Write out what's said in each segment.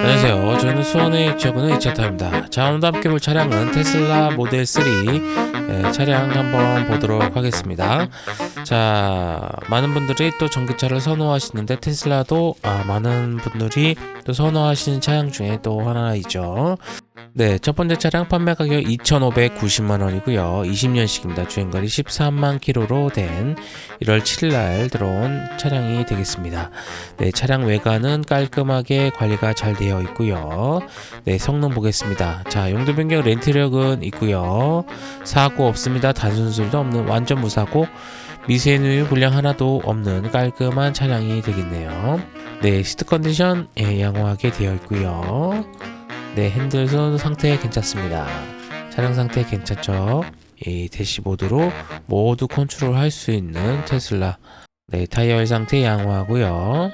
안녕하세요. 저는 수원의 지역은 이차타입니다. 자, 오늘 함께 볼 차량은 테슬라 모델 3 예, 차량 한번 보도록 하겠습니다. 자, 많은 분들이 또 전기차를 선호하시는데 테슬라도 아, 많은 분들이 또 선호하시는 차량 중에 또 하나이죠. 네, 첫 번째 차량 판매 가격 2,590만 원이고요. 20년식입니다. 주행거리 13만 킬로로 된 1월 7일 날 들어온 차량이 되겠습니다. 네, 차량 외관은 깔끔하게 관리가 잘 되어 있고요. 네, 성능 보겠습니다. 자, 용도 변경 렌트력은 있고요. 사고 없습니다. 단순술도 없는 완전 무사고 미세누유 불량 하나도 없는 깔끔한 차량이 되겠네요. 네, 시트 컨디션 예, 양호하게 되어 있고요. 네, 핸들선 상태 괜찮습니다. 차량 상태 괜찮죠? 이 대시보드로 모두 컨트롤할 수 있는 테슬라. 네, 타이어 상태 양호하고요.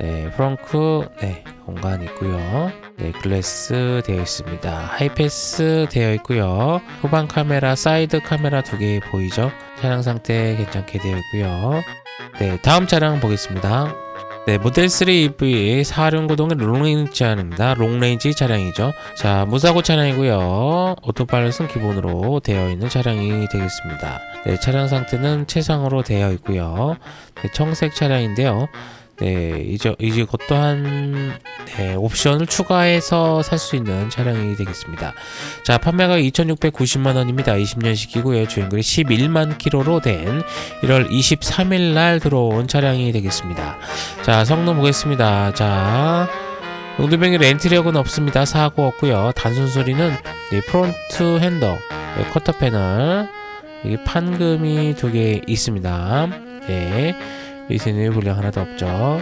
네, 프렁크 네, 공간 있고요. 네, 글래스 되어 있습니다. 하이패스 되어 있고요. 후방 카메라, 사이드 카메라 두 개 보이죠? 차량 상태 괜찮게 되어 있고요. 네, 다음 차량 보겠습니다. 네, 모델 3 EV 사륜구동의 롱레인지 차량입니다. 롱레인지 차량이죠. 자, 무사고 차량이고요. 오토파일럿은 기본으로 되어 있는 차량이 되겠습니다. 네, 차량 상태는 최상으로 되어 있고요. 네, 청색 차량인데요. 네, 이제 이제 것 또한 네, 옵션을 추가해서 살 수 있는 차량이 되겠습니다. 자, 판매가 2,690만 원입니다. 20년식이고요. 주행거리 11만 킬로로 된 1월 23일 날 들어온 차량이 되겠습니다. 자, 성능 보겠습니다. 자, 용도변기 렌트력은 없습니다. 사고 없고요. 단순 소리는 이 프론트 핸더, 네, 커터 패널, 판금이 두 개 있습니다. 네, 리스는 불량 하나도 없죠.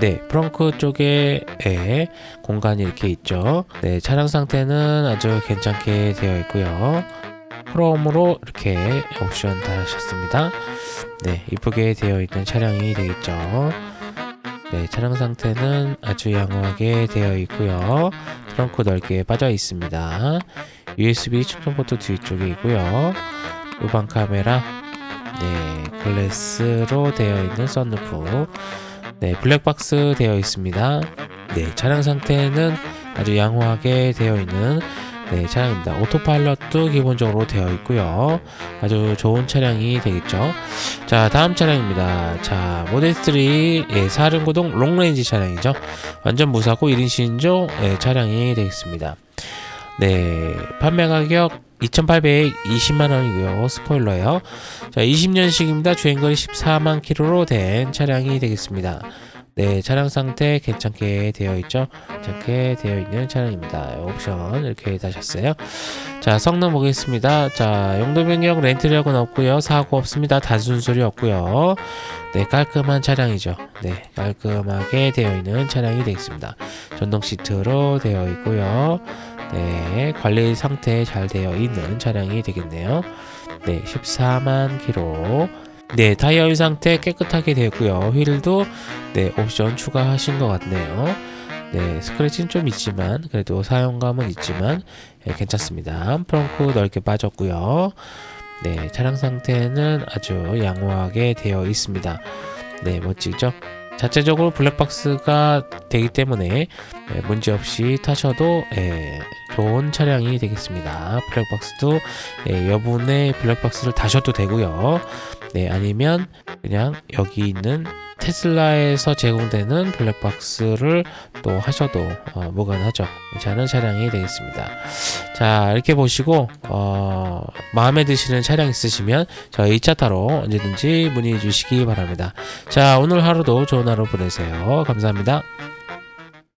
네, 프렁크 쪽에 에, 공간이 이렇게 있죠. 네, 차량 상태는 아주 괜찮게 되어 있고요. 크롬으로 이렇게 옵션 달으셨습니다. 네, 이쁘게 되어 있는 차량이 되겠죠. 네, 차량 상태는 아주 양호하게 되어 있고요. 트렁크 넓게 빠져 있습니다. USB 충전 포트 뒤쪽에 있고요. 우방 카메라, 네, 글래스로 되어 있는 썬루프, 네, 블랙박스 되어 있습니다. 네, 차량 상태는 아주 양호하게 되어 있는 네, 차량입니다. 오토파일럿도 기본적으로 되어 있고요. 아주 좋은 차량이 되겠죠. 자, 다음 차량입니다. 자, 모델 3 예, 사륜구동 롱레인지 차량이죠. 완전 무사고 1인 신조 예, 차량이 되겠습니다. 네, 판매 가격 2,820만 원이고요. 스포일러요. 자, 20년식입니다. 주행거리 14만 킬로로 된 차량이 되겠습니다. 네, 차량 상태 괜찮게 되어 있죠. 괜찮게 되어 있는 차량입니다. 옵션 이렇게 다셨어요. 자, 성능 보겠습니다. 자, 용도 변경 렌트력은 없고요. 사고 없습니다. 단순 소리 없고요. 네, 깔끔한 차량이죠. 네, 깔끔하게 되어 있는 차량이 되겠습니다. 전동 시트로 되어 있고요. 네, 관리 상태 잘 되어 있는 차량이 되겠네요. 네, 14만 킬로. 네, 타이어 상태 깨끗하게 되었고요. 휠도 네, 옵션 추가하신 것 같네요. 네, 스크래치는 좀 있지만 그래도 사용감은 있지만 예, 괜찮습니다. 프렁크 넓게 빠졌고요. 네, 차량 상태는 아주 양호하게 되어 있습니다. 네, 멋지죠? 자체적으로 블랙박스가 되기 때문에 예, 문제없이 타셔도 예, 좋은 차량이 되겠습니다. 블랙박스도 예, 여분의 블랙박스를 다셔도 되고요. 네, 아니면 그냥 여기 있는 테슬라에서 제공되는 블랙박스를 또 하셔도 어, 무관하죠. 괜찮은 차량이 되겠습니다. 자, 이렇게 보시고 어, 마음에 드시는 차량 있으시면 저희 2차 타로 언제든지 문의해 주시기 바랍니다. 자, 오늘 하루도 좋은 하루 보내세요. 감사합니다.